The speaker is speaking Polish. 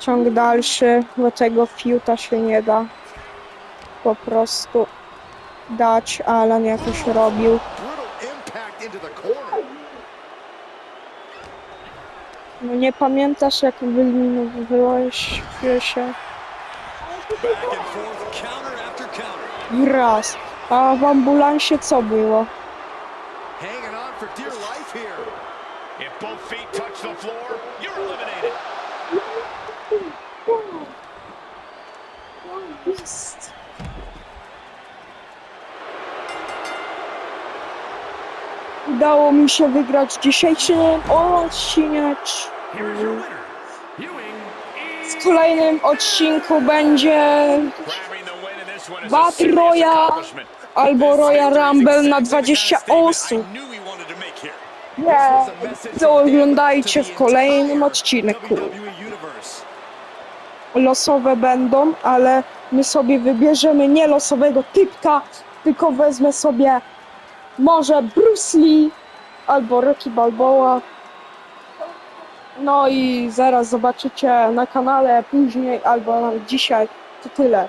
ciąg dalszy, bo tego fiuta się nie da po prostu dać. Alan jakoś robił. No nie pamiętasz jak wyeliminowałeś się raz. A w ambulansie co było? If both feet touch the floor, you're eliminated. Udało mi się wygrać dzisiejszy odcinek. W kolejnym odcinku będzie Battle Royale albo Royal Rumble na Exactly the 20 kind of statement osób. Nie, to oglądajcie w kolejnym odcinku. Losowe będą, ale my sobie wybierzemy nie losowego typka, tylko wezmę sobie może Bruce Lee albo Rocky Balboa. No i zaraz zobaczycie na kanale później albo dzisiaj. To tyle.